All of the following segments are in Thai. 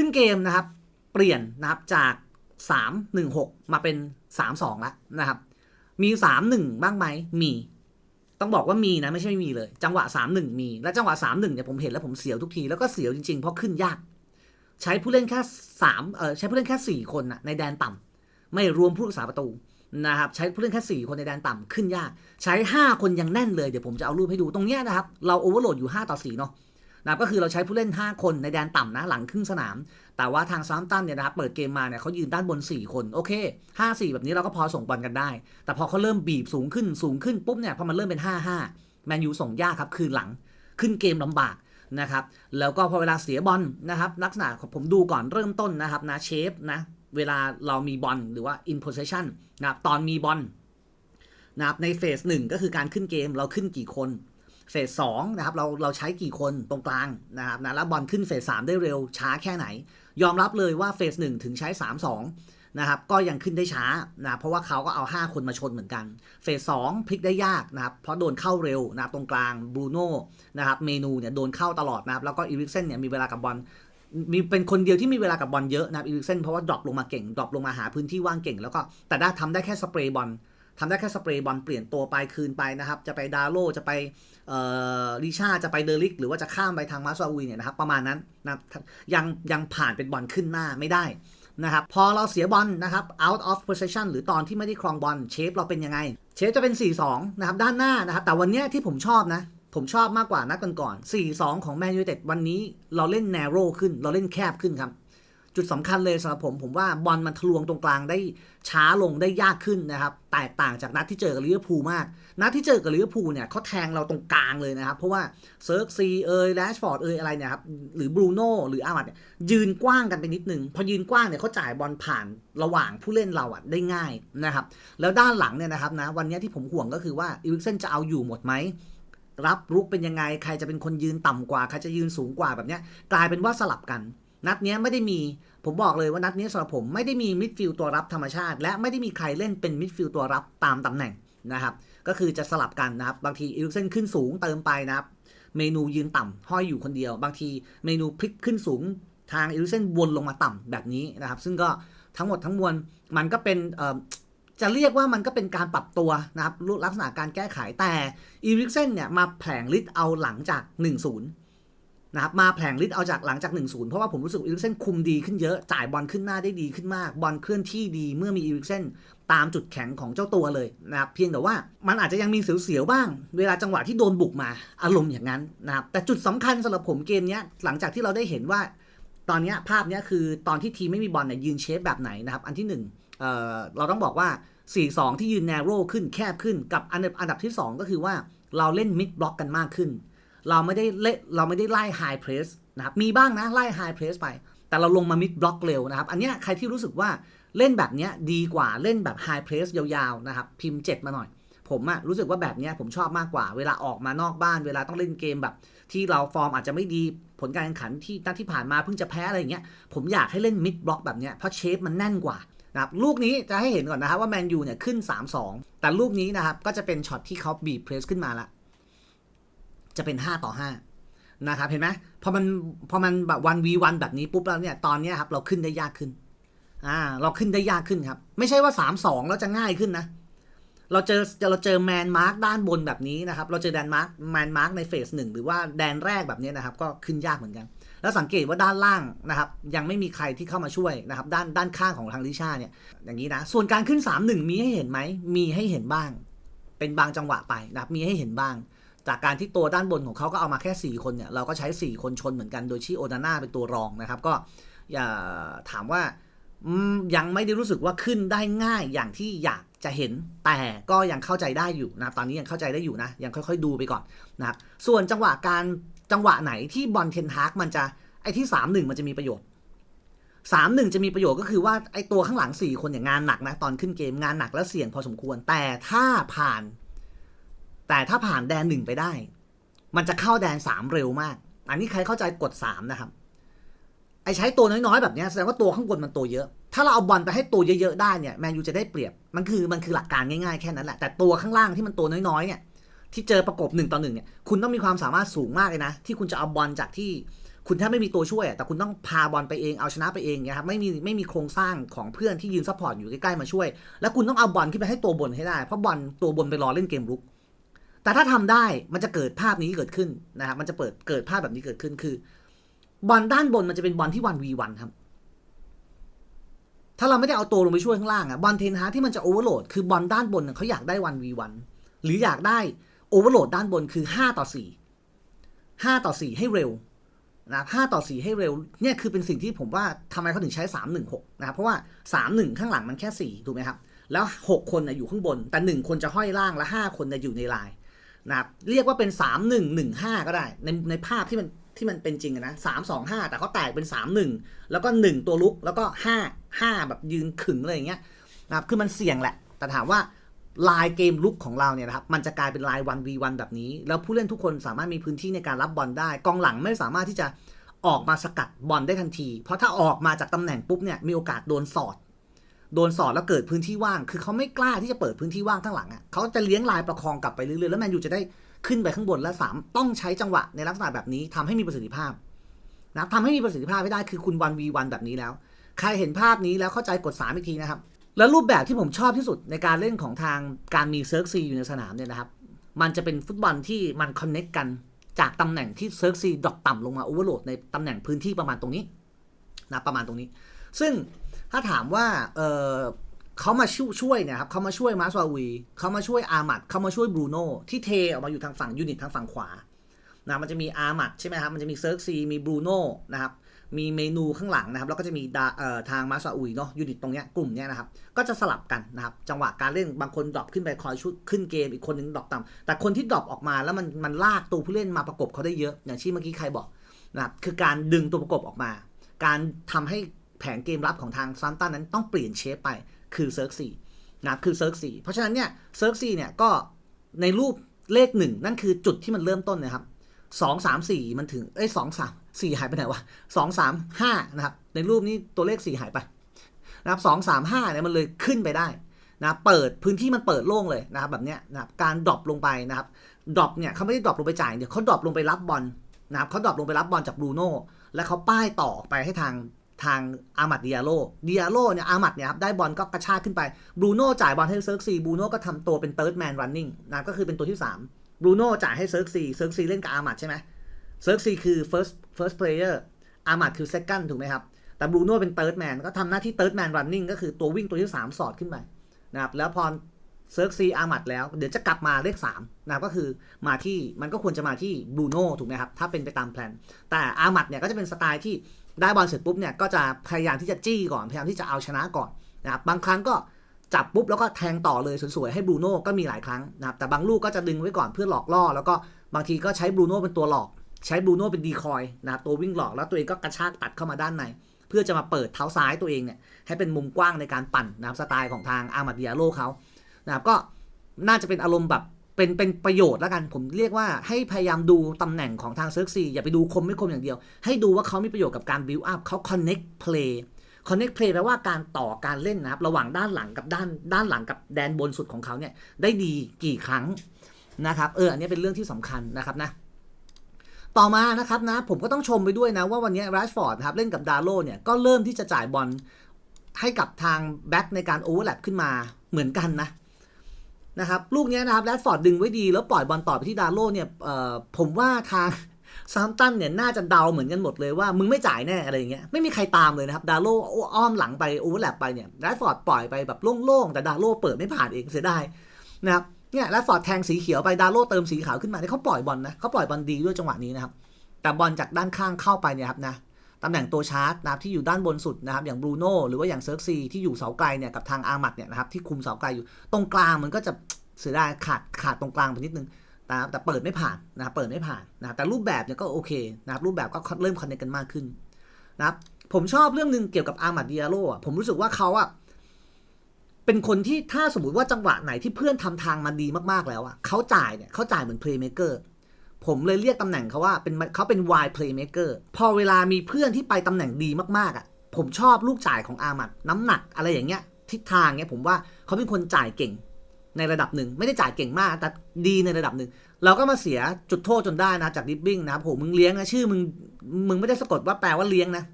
ขึ้นเกมนะครับ เปลี่ยนนะครับจาก 3 1 6 มาเป็น 3 2แล้วนะครับ มี 3 1 บ้างไหมมี ต้องบอกว่ามีนะไม่ใช่ไม่มีเลย จังหวะ 3 1 มี และจังหวะ 3 1เนี่ยผมเห็นแล้วผมเสียวทุกที แล้วก็เสียวจริงๆ เพราะขึ้นยาก ใช้ผู้เล่นแค่3เออใช้ผู้เล่นแค่ 4 คนนะในแดนต่ำไม่รวมผู้รักษาประตูนะครับใช้ผู้เล่นแค่ 4 คนในแดนต่ำขึ้นยาก ใช้ 5 คนยังแน่นเลยเดี๋ยวผมจะเอารูปให้ดูตรงเนี้ยนะครับเราโอเวอร์โหลดอยู่ 5 ต่อ4เนาะ นะก็คือเราใช้ผู้เล่น 5 คนในแดนต่ำนะหลังครึ่งสนาม แต่ว่าทางซามตันเนี่ยนะครับเปิดเกมมาเนี่ยเขายืนด้านบน 4 คนโอเค 5 4 แบบนี้เราก็พอส่งบอลกันได้ แต่พอเขาเริ่มบีบสูงขึ้นสูงขึ้นปุ๊บเนี่ยพอมันเริ่มเป็น 5 5 แมนยูส่งยากครับคืนหลังขึ้นเกมลำบากนะครับแล้วก็พอเวลาเสียบอลนะครับลักษณะของผมดูก่อนเริ่มต้นนะครับนะเชฟนะเวลาเรามีบอลหรือว่า in possession นะครับตอนมีบอลนะครับในเฟสหนึ่งก็คือการขึ้นเกมเราขึ้นกี่คน เฟสสองนะครับเราเราใช้กี่คนตรงกลางนะครับนะแล้วบอลขึ้นเฟสสามได้เร็วช้าแค่ไหน ยอมรับเลยว่าเฟสหนึ่งถึงใช้3 2นะครับก็ยังขึ้นได้ช้านะเพราะว่าเขาก็เอา 5 คนมาชนเหมือนกัน เฟสสองพลิกได้ยากนะครับเพราะโดนเข้าเร็วนะครับตรงกลางบรูโน่นะครับเมนูเนี่ยโดนเข้าตลอดนะครับแล้วก็อีริกเซนเนี่ยมีเวลากับบอลมีเป็นคนเดียวที่มีเวลากับบอลเยอะนะครับอีริกเซนเพราะว่าดรอปลงมาเก่งดรอปลงมาหาพื้นที่ว่างเก่ง แล้วก็แต่ได้ทำได้แค่สเปรย์บอล ทำได้แค่สเปรย์บอลเปลี่ยนตัวไปคืนไปนะครับ จะไปดาโลจะไปเอ่อลิชาจะไปเดลิก หรือว่าจะข้ามไปทางมาสวาวีเนี่ยนะครับประมาณนั้นนะยังยังผ่านเป็นบอลขึ้นหน้าไม่ได้นะครับพอเราเสียบอลนะครับ out of possession หรือตอนที่ไม่ได้ครองบอลเชฟเราเป็นยังไง เชฟจะเป็น 4-2 นะครับ ด้านหน้านะครับ แต่วันนี้ที่ผมชอบนะ ผมชอบมากกว่านัดก่อนๆ4-2 ของแมนยูเต็ดวันนี้เราเล่น narrow ขึ้น เราเล่นแคบขึ้นครับ จุดสำคัญเลยสำหรับผมผมว่าบอลมันทะลวงตรงกลางได้ช้าลงได้ยากขึ้นนะครับแตกต่างจากนัดที่เจอกับลิเวอร์พูลมาก นัดที่เจอกับลิเวอร์พูลเนี่ยเขาแทงเราตรงกลางเลยนะครับ เพราะว่าเซิร์กซีเอยแรชฟอร์ดเอยอะไรเนี่ยครับหรือบรูโน่หรืออามัดเนี่ยยืนกว้างกันไปนิดนึง พอยืนกว้างเนี่ยเขาจ่ายบอลผ่านระหว่างผู้เล่นเราอะได้ง่ายนะครับแล้วด้านหลังเนี่ยนะครับนะวันนี้ที่ผมห่วงก็คือว่าอีริกเซนจะเอาอยู่หมดไหมรับรุกเป็นยังไง ใครจะเป็นคนยืนต่ำกว่า ใครจะยืนสูงกว่าแบบเนี้ยกลายเป็นว่าสลับกัน นัดนี้ไม่ได้มี ผมบอกเลยว่านัดนี้สำหรับผมไม่ได้มีมิดฟิลด์ตัวรับธรรมชาติ และไม่ได้มีใครเล่นเป็นมิดฟิลด์ตัวรับตามตำแหน่งนะครับ ก็คือจะสลับกันนะครับ บางทีอิลุเซนขึ้นสูงเติมไปนะครับ เมนูยืนต่ำห้อยอยู่คนเดียว บางทีเมนูพลิกขึ้นสูงทางอิลุเซนวนลงมาต่ำแบบนี้นะครับ ซึ่งก็ทั้งหมดทั้งมวลมันก็เป็นจะเรียกว่ามันก็เป็นการปรับตัวนะครับลักษณะการแก้ไขแต่อีริกเซนเนี่ยมาแผลงฤทธิ์เอาหลังจาก 1-0 นะครับมาแผลงฤทธิ์เอาจากหลังจาก 1-0 เพราะว่าผมรู้สึกอีริกเซนคุมดีขึ้นเยอะ จ่ายบอลขึ้นหน้าได้ดีขึ้นมาก บอลเคลื่อนที่ดีเมื่อมีอีริกเซนตามจุดแข็งของเจ้าตัวเลยนะครับเพียงแต่ว่ามันอาจจะยังมีเสียวๆบ้าง เวลาจังหวะที่โดนบุกมาอารมณ์อย่างนั้นนะครับแต่จุดสำคัญสำหรับผมเกมนี้หลังจากที่เราได้เห็นว่า ตอนนี้ภาพนี้คือตอนที่ทีมไม่มีบอลเนี่ยยืนเชฟแบบไหนนะครับอันที่หนึ่งเอ่อเราต้องบอกว่า 4-2 ที่ยืนแนโรขึ้นแคบขึ้นกับอันดับอันดับที่ 2 ก็คือว่าเราเล่นมิดบล็อกกันมากขึ้น เราไม่ได้เล่เราไม่ได้ไล่ไฮเพรสนะครับมีบ้างนะไล่ไฮเพรสไป แต่เราลงมามิดบล็อกเร็วนะครับ อันนี้ใครที่รู้สึกว่าเล่นแบบนี้ดีกว่าเล่นแบบไฮเพรสยาวๆนะครับ พิมพ์ 7 มาหน่อย ผมอะรู้สึกว่าแบบนี้ผมชอบมากกว่า เวลาออกมานอกบ้าน เวลาต้องเล่นเกมแบบ ที่เราฟอร์มอาจจะไม่ดีผลการแข่งขันที่นัดที่ผ่านมาเพิ่งจะแพ้อะไรอย่างเงี้ยผมอยากให้เล่นมิดบล็อกแบบเนี้ยเพราะเชฟมันแน่นกว่านะครับลูกนี้จะให้เห็นก่อนนะครับว่าแมนยูเนี่ยขึ้น 3-2 แต่ลูกนี้นะครับก็จะเป็นช็อตที่เขาบีบเพรสขึ้นมาละ จะเป็น 5 ต่อ 5 นะครับ เห็นไหมพอมันพอมันแบบวันวีวันแบบนี้ปุ๊บแล้วเนี่ยตอนนี้ครับเราขึ้นได้ยากขึ้นอ่าเราขึ้นได้ยากขึ้นครับ ไม่ใช่ว่า 3-2 แล้วจะง่ายขึ้นนะ เราเจอเราเจอแมนมาร์กด้านบนแบบนี้นะครับ เราเจอแดนมาร์กแมนมาร์กในเฟสหนึ่งหรือว่าแดนแรกแบบนี้นะครับ ก็ขึ้นยากเหมือนกัน แล้วสังเกตว่าด้านล่างนะครับ ยังไม่มีใครที่เข้ามาช่วยนะครับ ด้านด้านข้างของทางลิชาเนี่ยอย่างนี้นะ ส่วนการขึ้น 3-1 มีให้เห็นไหมมีให้เห็นบ้าง เป็นบางจังหวะไปนะครับมีให้เห็นบ้าง จากการที่ตัวด้านบนของเขาก็เอามาแค่ 4 คนเนี่ย เราก็ใช้ 4 คนชนเหมือนกันโดยที่โอนาน่าเป็นตัวรองนะครับ ก็อย่าถามว่ายังไม่ได้รู้สึกว่าขึ้นได้ง่ายอย่างที่อยากจะเห็นแต่ก็ยังเข้าใจได้อยู่นะตอนนี้ยังเข้าใจได้อยู่นะ ยังค่อยๆดูไปก่อนนะครับส่วนจังหวะการจังหวะไหนที่บอลเทนฮากมันจะไอ้ที่3-1มันจะมีประโยชน์3-1จะมีประโยชน์ก็คือว่าไอ้ตัวข้างหลัง 4 คนอย่างงานหนักนะตอนขึ้นเกมงานหนักและเสี่ยงพอสมควร แต่ถ้าผ่าน แต่ถ้าผ่านแดนหนึ่งไปได้ มันจะเข้าแดน3เร็วมาก อันนี้ใครเข้าใจกด3นะครับ ไอ้ใช้ตัวน้อยๆแบบนี้แสดงว่าตัวข้างบนมันตัวเยอะ ถ้าเราเอาบอลไปให้ตัวเยอะๆได้เนี่ยแมนยูจะได้เปรียบ มันคือมันคือหลักการง่ายๆแค่นั้นแหละ แต่ตัวข้างล่างที่มันตัวน้อยๆเนี่ยที่เจอประกบหนึ่งต่อหนึ่งเนี่ย คุณต้องมีความสามารถสูงมากเลยนะ ที่คุณจะเอาบอลจากที่คุณแทบไม่มีตัวช่วย แต่คุณต้องพาบอลไปเอง เอาชนะไปเองเงี้ยครับ ไม่มีไม่มีโครงสร้างของเพื่อนที่ยืนซัพพอร์ตอยู่ใกล้ๆมาช่วย แล้วคุณต้องเอาบอลขึ้นไปให้ตัวบนให้ได้ เพราะบอลตัวบนไปรอเล่นเกมรุก แต่ถ้าทำได้มันจะเกิดภาพนี้เกิดขึ้นนะครับมันจะเปิดเกิดภาพแบบนี้เกิดขึ้นคือบอลด้านบนมันจะเป็นบอลที่วันวีวันครับ ถ้าเราไม่ได้เอาตัวลงไปช่วยข้างล่างอะบอลเทนฮาที่มันจะโอเวอร์โหลดคือบอลด้านบนเขาอยากได้วันวีวันหรืออยากได้โอเวอร์โหลดด้านบนคือห้าต่อสี่ห้าต่อสี่ให้เร็วนะห้าต่อสี่ให้เร็วเนี่ยคือเป็นสิ่งที่ผมว่าทำไมเขาถึงใช้สามหนึ่งหกนะครับเพราะว่าสามหนึ่งข้างหลังมันแค่สี่ถูกไหมครับ แล้วหกคนนะอยู่ข้างบน แต่หนึ่งคนจะห้อยล่างและห้าคนนะอยู่ในลาย นะครับเรียกว่าเป็นสามหนึ่งหนึ่งห้าก็ได้ ในในภาพที่มันที่มันเป็นจริงนะสามสองห้าแต่เขาแตกเป็นสามหนึ่งแล้วก็หนึ่งตัวลุกแล้วก็ห้าห้าแบบยืนขึงอะไรอย่างเงี้ยนะครับคือมันเสี่ยงแหละ แต่ถามว่าลายเกมลุกของเราเนี่ยนะครับมันจะกลายเป็นลายวันวีวันแบบนี้ แล้วผู้เล่นทุกคนสามารถมีพื้นที่ในการรับบอลได้ กองหลังไม่สามารถที่จะออกมาสกัดบอลได้ทันที เพราะถ้าออกมาจากตำแหน่งปุ๊บเนี่ยมีโอกาสโดนสอด โดนสอดแล้วเกิดพื้นที่ว่าง คือเขาไม่กล้าที่จะเปิดพื้นที่ว่างข้างหลังอะเขาจะเลี้ยงลายประคองกลับไปเรื่อยๆแล้วแมนยูจะได้ขึ้นไปข้างบนและสามต้องใช้จังหวะในลักษณะแบบนี้ทำให้มีประสิทธิภาพนะทำให้มีประสิทธิภาพไม่ได้คือคุณวันวีวันแบบนี้แล้ว ใครเห็นภาพนี้แล้วเข้าใจกดสามอีกทีนะครับ แล้วรูปแบบที่ผมชอบที่สุดในการเล่นของทางการมีเซิร์ฟซีอยู่ในสนามเนี่ยนะครับ มันจะเป็นฟุตบอลที่มันคอนเน็กกันจากตำแหน่งที่เซิร์ฟซีดรอปต่ำลงมาโอเวอร์โหลดในตำแหน่งพื้นที่ประมาณตรงนี้นะประมาณตรงนี้ ซึ่งถ้าถามว่าเออเขามาช่วยช่วยเนี่ยครับเขามาช่วยมาสวาวีเขามาช่วยอามัดเขามาช่วยบรูโน่ที่เทออกมาอยู่ทางฝั่งยูนิตทางฝั่งขวานะมันจะมีอามัดใช่ไหมครับมันจะมีเซิร์ฟซีมีบรูโน่นะครับมีเมนูข้างหลังนะครับ แล้วก็จะมีาทางมาซาอุยเนาะยูนิตตรงเนี้ยกลุ่มเนี้ยนะครับ ก็จะสลับกันนะครับ จังหวะการเล่นบางคนดรอปขึ้นไปคอยชุดขึ้นเกมอีกคนนึงดรอปต่ำแต่คนที่ดรอปออกมาแล้วมันมันลากตัวผู้เล่นมาประกบเขาได้เยอะ อย่างที่เมื่อกี้ใครบอกนะครับคือการดึงตัวประกบออกมา การทำให้ แผนเกมรับของทางซัมตันนั้นต้องเปลี่ยนเชฟไปคือเซิร์ฟสี่นะคือเซิร์ฟสี่เพราะฉะนั้นเนี่ยเซิร์ฟสี่เนี่ยก็ในรูปเลขหนึ่งนั่นคือจุดที่มันเริ่มต้นนะครับสองสามสี่มันถึงเอ้ยสองสามสี่หายไปไหนวะสองสามห้านะครับ ในรูปนี้ตัวเลขสี่หายไปนะครับสองสามห้าเนี่ยมันเลยขึ้นไปได้นะเปิดพื้นที่มันเปิดโล่งเลยนะครับแบบเนี้ยนะครับการดรอปลงไปนะครับดรอปเนี่ยเขาไม่ได้ดรอปลงไปจ่ายเดี๋ยวเขาดรอปลงไปรับบอลนะครับเขาดรอปลงไปรับบอลจากบรูโน่แล้วเขาป้ายต่อออกไปให้ทาง ทางอามัดดิอาโลดิอาโลเนี่ยอามัดเนี่ยครับได้บอลก็กระชากขึ้นไปบรูโน่จ่ายบอลให้เซิร์กซีบรูโน่ก็ทำตัวเป็นเติร์ดแมนรันนิ่งนะก็คือเป็นตัวที่สามบรูโน่จ่ายให้เซิร์กซีเซิร์กซีเล่นกับอามัดใช่ไหมเซิร์กซีคือ first first player อามัดคือ second ถูกไหมครับแต่บรูโน่เป็น third man ก็ทำหน้าที่ third man running ก็คือตัววิ่งตัวที่ 3 สอดขึ้นไปนะครับแล้วพอเซิร์กซีอามัดแล้วเดี๋ยวจะกลับมาเลข3นะก็คือมาที่มันก็ควรจะมาที่บรูโน่ถูกไหมครับถ้าเป็นไปตามแผนแต่อามัดเนี่ยก็จะเป็นสไตล์ที่ ได้บอลเสร็จปุ๊บเนี่ยก็จะพยายามที่จะจี้ก่อนพยายามที่จะเอาชนะก่อนนะครับบางครั้งก็จับปุ๊บแล้วก็แทงต่อเลยสวยๆให้บรูโน่ก็มีหลายครั้งนะครับแต่บางลูกก็จะดึงไว้ก่อนเพื่อหลอกล่อ แล้วก็บางทีก็ใช้บรูโน่เป็นตัวหลอก ใช้บรูโน่เป็นดีคอยนะครับตัววิ่งหลอกแล้วตัวเองก็กระชากตัดเข้ามาด้านใน เพื่อจะมาเปิดเท้าซ้ายตัวเองเนี่ยให้เป็นมุมกว้างในการปั่นนะครับสไตล์ของทางอามาดิอาโลเขานะครับก็น่าจะเป็นอารมณ์แบบ เป็นเป็นประโยชน์แล้วกันผมเรียกว่าให้พยายามดูตำแหน่งของทางเซิร์กซีอย่าไปดูคมไม่คมอย่างเดียว ให้ดูว่าเขามีประโยชน์กับการบิวอัพเขา connect play connect play แปลว่าการต่อการเล่นนะครับระหว่างด้านหลังกับด้านด้านหลังกับแดนบนสุดของเขาเนี่ยได้ดีกี่ครั้งนะครับเอออันนี้เป็นเรื่องที่สำคัญนะครับนะต่อมานะครับนะผมก็ต้องชมไปด้วยนะว่าวันนี้แรชฟอร์ดนะครับเล่นกับดาร์โลเนี่ยก็เริ่มที่จะจ่ายบอลให้กับทางแบ็กในการโอเวอร์แลปขึ้นมาเหมือนกันนะ นะครับลูกนี้นะครับแรชฟอร์ดดึงไว้ดีแล้วปล่อยบอลต่อไปที่ดาร์โลเนี่ยผมว่าทางซามตันเนี่ยน่าจะเดาเหมือนกันหมดเลยว่ามึงไม่จ่ายแน่อะไรเงี้ยไม่มีใครตามเลยนะครับดาร์โลอ้อมหลังไปโอเวอร์แลปไปเนี่ยแรชฟอร์ดปล่อยไปแบบโล่งๆแต่ดาร์โลเปิดไม่ผ่านเองเสียดายนะครับเนี่ยแรดฟอร์ดแทงสีเขียวไปดาโลเติมสีขาวขึ้นมาเนี่ยเขาปล่อยบอลนะเขาปล่อยบอลดีด้วยจังหวะนี้นะครับแต่บอลจากด้านข้างเข้าไปเนี่ยครับนะ ตำแหน่งตัวชาร์จนะครับที่อยู่ด้านบนสุดนะครับอย่างบรูโน่หรือว่าอย่างเซิร์ฟซีที่อยู่เสาไกลเนี่ยกับทางอาร์มัดเนี่ยนะครับที่คุมเสาไกลอยู่ตรงกลางมันก็จะเสียดายขาดขาดตรงกลางไปนิดนึงนะครับแต่เปิดไม่ผ่านนะครับเปิดไม่ผ่านนะครับแต่รูปแบบเนี่ยก็โอเคนะครับรูปแบบก็เริ่มคอนเนคกันมากขึ้นนะครับผมชอบเรื่องหนึ่งเกี่ยวกับอาร์มัดดิอาโลอะผมรู้สึกว่าเขาอะเป็นคนที่ถ้าสมมติว่าจังหวะไหนที่เพื่อนทำทางมาดีมากๆแล้วอะเขาจ่ายเนี่ยเขาจ่ายเหมือนเพลย์เมเกอร์ ผมเลยเรียกตำแหน่งเขาว่าเป็นเขาเป็น wide playmaker พอเวลามีเพื่อนที่ไปตำแหน่งดีมากๆอะ ผมชอบลูกจ่ายของอามัดน้ำหนักอะไรอย่างเงี้ยทิศทางเงี้ยผมว่าเขาเป็นคนจ่ายเก่งในระดับหนึ่งไม่ได้จ่ายเก่งมาก แต่ดีในระดับหนึ่งเราก็มาเสียจุดโทษจนได้นะจากดิบบิ้งนะครับโหมึงเลี้ยงนะชื่อมึงมึงไม่ได้สะกดว่าแปลว่าเลี้ยงนะ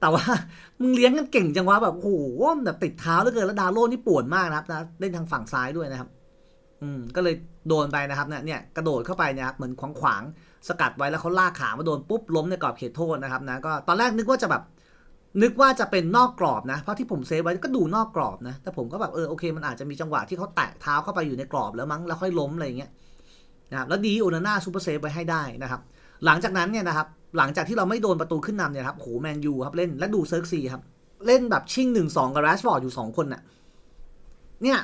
แต่ว่ามึงเลี้ยงกันเก่งจังวะแบบโอ้โหแบบติดเท้าเหลือเกินแล้วดาวโลนี่ป่วนมากนะครับนะเล่นทางฝั่งซ้ายด้วยนะครับ อืมก็เลยโดนไปนะครับเนี่ยเนี่ยกระโดดเข้าไปเนะครับเหมือนขวางขวางสกัดไว้แล้วเขาลากขามาโดนปุ๊บล้มในกรอบเขตโทษนะครับนะก็ตอนแรกนึกว่าจะแบบนึกว่าจะเป็นนอกกรอบนะ เพราะที่ผมเซฟไว้ก็ดูนอกกรอบนะ แต่ผมก็แบบเออโอเค มันอาจจะมีจังหวะที่เขาแตะเท้าเข้าไปอยู่ในกรอบแล้วมั้งแล้วค่อยล้มอะไรอย่างเงี้ยนะครับแล้วดีโอนาน่าซูเปอร์เซฟไว้ให้ได้นะครับ หลังจากนั้นเนี่ยนะครับหลังจากที่เราไม่โดนประตูขึ้นนำเนี่ยครับโหแมนยูครับเล่นและดูเซิร์กซีครับเล่นแบบชิงหนึ่งสองกับแรชฟอร์ดอยู่สองคนน่ะเนี่ย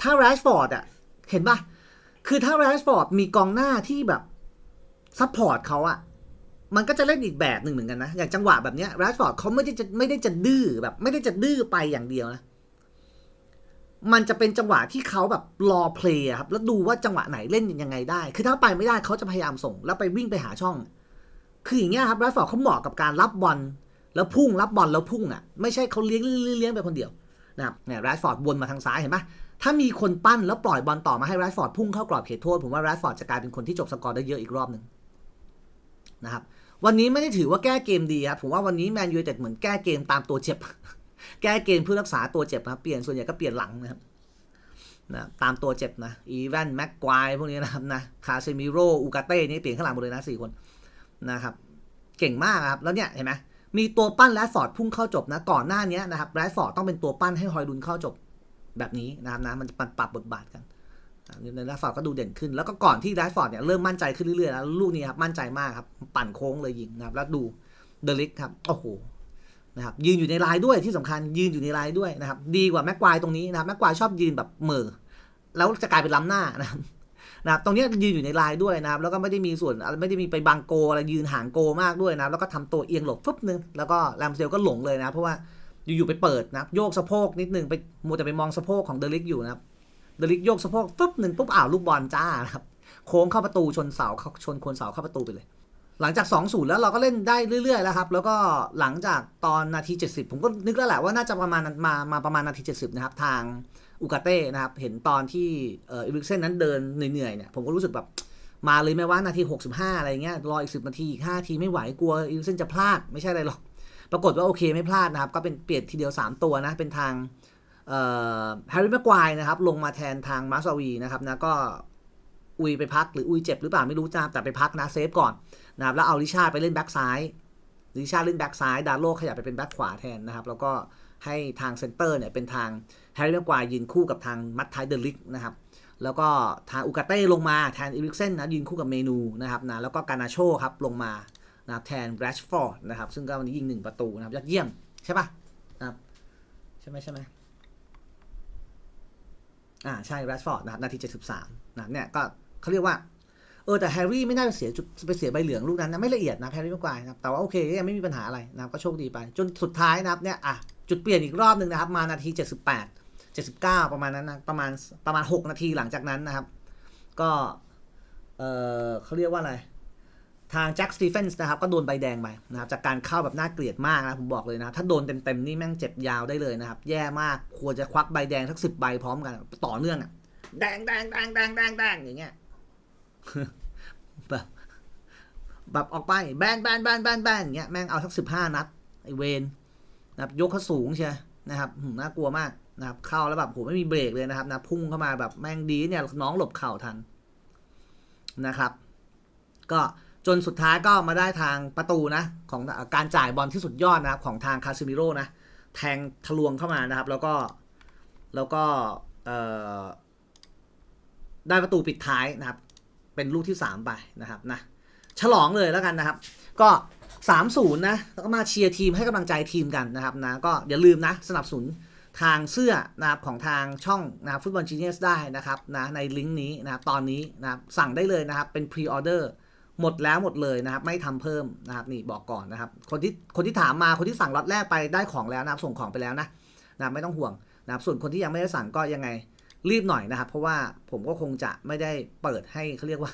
ถ้าแรชฟอร์ดอะ เห็นปะคือถ้าแรชฟอร์ดมีกองหน้าที่แบบซัพพอร์ตเขาอะมันก็จะเล่นอีกแบบหนึ่งเหมือนกันนะ อย่างจังหวะแบบเนี้ยแรชฟอร์ดเขาไม่ได้จะไม่ได้จะดื้อแบบ ไม่ได้จะดื้อไปอย่างเดียวนะ มันจะเป็นจังหวะที่เขาแบบรอเพลย์ครับ แล้วดูว่าจังหวะไหนเล่นยังไงได้ คือถ้าไปไม่ได้เขาจะพยายามส่ง แล้วไปวิ่งไปหาช่อง คืออย่างเงี้ยครับแรชฟอร์ดเขาเหมาะกับการรับบอลแล้วพุ่งรับบอลแล้วพุ่งอะ ไม่ใช่เขาเลี้ยงเลี้ยงเลี้ยงไปคนเดียวนะครับเนี่ยแรชฟอร์ดวนมาทางซ้ายเห็นปะ ถ้ามีคนปั้นแล้วปล่อยบอลต่อมาให้แรชฟอร์ดพุ่งเข้ากรอบเขตโทษ ผมว่าแรชฟอร์ดจะกลายเป็นคนที่จบสกอร์ได้เยอะอีกรอบหนึ่งนะครับ วันนี้ไม่ได้ถือว่าแก้เกมดีครับผมว่าวันนี้แมนยูไนเต็ดเหมือนแก้เกมตามตัวเจ็บ แก้เกมเพื่อรักษาตัวเจ็บนะครับเปลี่ยนส่วนใหญ่ก็เปลี่ยนหลังนะครับนะตามตัวเจ็บนะอีแวนแม็กควายพวกนี้นะครับนะคาเซมิโรอูกาเต้นี่เปลี่ยนข้างหลังหมดเลยนะสี่คนนะครับ เก่งมากครับ แล้วเนี่ยเห็นไหมมีตัวปั้นแรดฟอร์ดพุ่งเข้าจบนะ ก่อนหน้านี้นะครับแรดฟอร์ดต้องเป็นตัวปั้นให้ฮอยลุนเข้าจบ แบบนี้นะครับนะมันจะปรับบทบาทกันอ่าในแรดฟอร์ดก็ดูเด่นขึ้น แล้วก็ก่อนที่แรดฟอร์ดเนี่ยเริ่มมั่นใจขึ้นเรื่อยๆแล้วลูกนี้ครับมั่นใจมากครับ ปั่นโค้งเลยยิงนะครับ แล้วดูเดลิกครับโอ้โหนะครับยืนอยู่ในลายด้วยที่สำคัญยืนอยู่ในลายด้วยนะครับ ดีกว่าแม็กควายตรงนี้นะครับแม็กควายชอบยืนแบบเม่อแล้วจะกลายเป็นล้ำหน้านะครับนะครับตรงนี้ยืนอยู่ในลายด้วยนะครับ แล้วก็ไม่ได้มีส่วนไม่ได้มีไปบังโกอะไรยืนห่างโกมากด้วยนะครับแล้วก็ทำตัวเอียงหลบฟึบนึงแล้วก็แรมเซลก็หลงเลยนะเพราะว่า อยู่ๆไปเปิดนะโยกสะโพกนิดนึงไปมัวแต่ไปมองสะโพกของเดลิกอยู่นะครับเดลิกโยกสะโพกฟึบหนึ่งปุ๊บอ้าวลูกบอลจ้าครับโค้งเข้าประตูชนเสาเขาชนคนเสาเข้าประตูไปเลย หลังจาก2อศูนย์แล้วเราก็เล่นได้เรื่อยๆแล้วครับ แล้วก็หลังจากตอนนาที 70 ผมก็นึกแล้วแหละว่าน่าจะประมาณมามาประมาณนาที 70 นะครับ ทางอุกาเต้นะครับ เห็นตอนที่เอ่ออิริกเซนนั้นเดินเหนื่อยๆเนี่ยผมก็รู้สึกแบบมาเลยไหมว่านาที 65 อะไรเงี้ยรออีก 10 นาทีอีก5นาทีไม่ไหวกลัวอิริกเซนจะพลาดไม่ใช่อะไรหรอก ปรากฏว่าโอเคไม่พลาดนะครับ ก็เป็นเปลี่ยนทีเดียว 3 ตัวนะ เป็นทางแฮร์รี่แม็กควายนะครับ ลงมาแทนทางมาร์ซาวีนะครับนะก็อุยไปพักหรืออุยเจ็บหรือเปล่าไม่รู้จ้าแต่ไปพักนะเซฟก่อนนะครับแล้วเอาลิชาไปเล่นแบ็กซ้ายลิชาเล่นแบ็กซ้ายดาร์โลขยับไปเป็นแบ็กขวาแทนนะครับ แล้วก็ให้ทางเซนเตอร์เนี่ยเป็นทางแฮร์รี่แม็กควายยืนคู่กับทางมัตไทเดลิกนะครับแล้วก็ทางอุกาเต้ลงมาแทนอีริกเซนนะยืนคู่กับเมนูนะครับนะแล้วก็การนาโชครับลงมา นะครับแทนแรชฟอร์ดนะครับซึ่งก็วันนี้ยิงหนึ่งประตูนะครับยอดเยี่ยมใช่ปะนะครับใช่ไหมใช่ไหมอ่าใช่แรชฟอร์ดนะครับนาทีเจ็ดสิบสามนะเนี่ยก็เขาเรียกว่าเออแต่แฮร์รี่ไม่น่าจะเสียจุดไปเสียใบเหลืองลูกนั้นนะไม่ละเอียดนะแฮร์รี่ไม่กวายนะแต่ว่าโอเคยังไม่มีปัญหาอะไรนะก็โชคดีไป จนสุดท้ายนะครับเนี่ยอะจุดเปลี่ยนอีกรอบหนึ่งนะครับ มานาที 78 79 ประมาณนั้นนะประมาณประมาณ 6 นาทีหลังจากนั้นนะครับ ก็เออเขาเรียกว่าอะไร ทางแจ็คสตีเฟนส์นะครับก็โดนใบแดงไปนะครับจากการเข้าแบบน่าเกลียดมากนะผมบอกเลยนะถ้าโดนเต็มๆนี่แม่งเจ็บยาวได้เลยนะครับ แย่มากควรจะควักใบแดงทั้งสิบใบพร้อมกัน ต่อเนื่องอะแดงแดงแดงแดงแดงแดงอย่างเงี้ยแบบแบบออกไปแบนแบนแบนแบนแบนอย่างเงี้ยแม่งเอาสักสิบห้านัดไอเวนนะครับยกเขาสูงเชียนะครับน่ากลัวมากนะครับเข้าแล้วแบบโหไม่มีเบรกเลยนะครับนะพุ่งเข้ามาแบบแม่งดีเนี่ยน้องหลบเข่าทันนะครับ ก็ จนสุดท้ายก็มาได้ทางประตูนะ ของการจ่ายบอลที่สุดยอดนะครับ ของทางคาซิมิโร่นะ แทงทะลวงเข้ามานะครับ แล้วก็แล้วก็ได้ประตูปิดท้ายนะครับ เป็นลูกที่ 3 ไปนะครับนะฉลองเลยแล้วกันนะครับ ก็3-0นะแล้วก็มาเชียร์ทีมให้กำลังใจทีมกันนะครับนะก็อย่าลืมนะ สนับสนุนทางเสื้อนะครับของทางช่องนะฟุตบอลจีเนียสได้นะครับนะในลิงก์นี้นะครับตอนนี้นะครับสั่งได้เลยนะครับเป็นพรีออเดอร์ หมดแล้วหมดเลยนะครับ ไม่ทำเพิ่มนะครับนี่บอกก่อนนะครับ คนที่คนที่ถามมาคนที่สั่งล็อตแรกไปได้ของแล้วนะครับ ส่งของไปแล้วนะนะไม่ต้องห่วงนะครับ ส่วนคนที่ยังไม่ได้สั่งก็ยังไงรีบหน่อยนะครับ เพราะว่าผมก็คงจะไม่ได้เปิดให้เขาเรียกว่า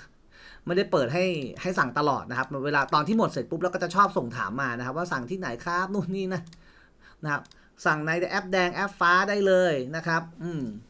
ไม่ได้เปิดให้ให้สั่งตลอดนะครับ เวลาตอนที่หมดเสร็จปุ๊บแล้วก็จะชอบส่งถามมานะครับ ว่าสั่งที่ไหนครับนู่นนี่นะนะครับสั่งในแอปแดงแอปฟ้าได้เลยนะครับ อืม